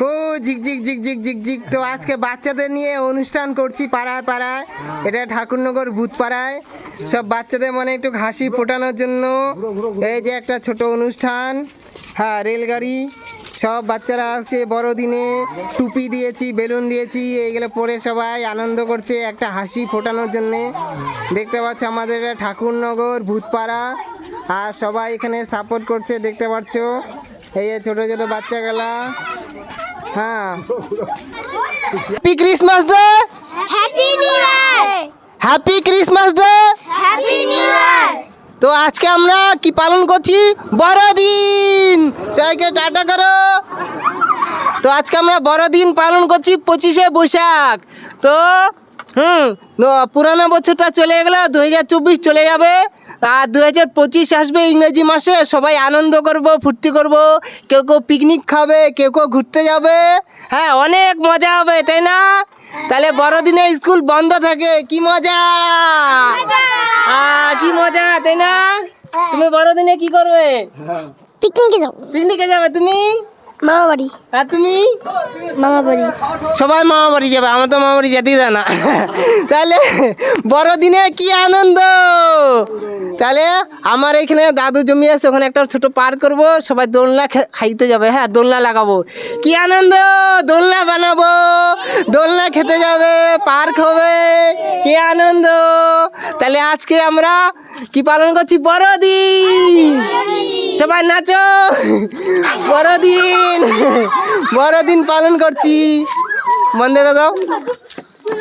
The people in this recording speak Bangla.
কো ঝিকঝিক ঝিকঝিক ঝিকঝিক তো আজকে বাচ্চাদের নিয়ে অনুষ্ঠান করছি পাড়ায় পাড়ায়। এটা ঠাকুরনগর ভূতপাড়ায়। সব বাচ্চাদের মনে একটু হাসি ফোটানোর জন্য। এই যে একটা ছোট অনুষ্ঠান। হ্যাঁ রেলগাড়ি। সব বাচ্চারা আজকে বড়দিনে টুপি দিয়েছি, বেলুন দিয়েছি। এইগুলো পরে সবাই আনন্দ করছে একটা হাসি ফোটানোর জন্যে। দেখতে পাচ্ছ আমাদের ঠাকুরনগর ভূতপাড়া। আর সবাই এখানে সাপোর্ট করছে, দেখতে পাচ্ছ। এই ছোট ছোট বাচ্চাগুলা। হ্যাঁ। হ্যাপি ক্রিসমাস দে happy new year happy Christmas দে হ্যাপি নিউ ইয়ার তো আজকে আমরা কি পালন করছি? বড়দিন! সবাইকে টাটা করো। তো আজকে আমরা বড়দিন পালন করছি পঁচিশে বৈশাখ। তো হুম। ন- পুরানো বছরটা চলে গেলো দু হাজার চব্বিশ চলে যাবে। আর দু হাজার পঁচিশ আসবে ইংরেজি মাসে সবাই আনন্দ করব ফুর্তি করব। কেউ কেউ পিকনিক খাবে কেউ কেউ ঘুরতে যাবে। হ্যাঁ অনেক মজা হবে তাই না? তাহলে বড়দিনে স্কুল বন্ধ থাকে কি মজা? কি মজা তাই না? তুমি বড়দিনে কি করবে? পিকনিকে যাও পিকনিকে যাবে তুমি? মামা বাড়ি আর তুমি? মামা বাড়ি সবাই মামা বাড়ি যাবে আমার তো মামা বাড়ি যেতেই দেয় না। তাহলে বড়দিনে কি আনন্দ? তাহলে আমার এখানে দাদু জমি আছে ওখানে একটা ছোট পার্ক করব সবাই দোলনা খাইতে যাবে হ্যাঁ দোলনা লাগাবো। কি আনন্দ? দোলনা বানাবো দোলনা খেতে যাবে পার্ক হবে কি আনন্দ? তাহলে আজকে আমরা কি পালন করছি? বড়দিন। সবাই নাচো। বড়দিন। বড়দিন পালন করছি। বন্ধ দাও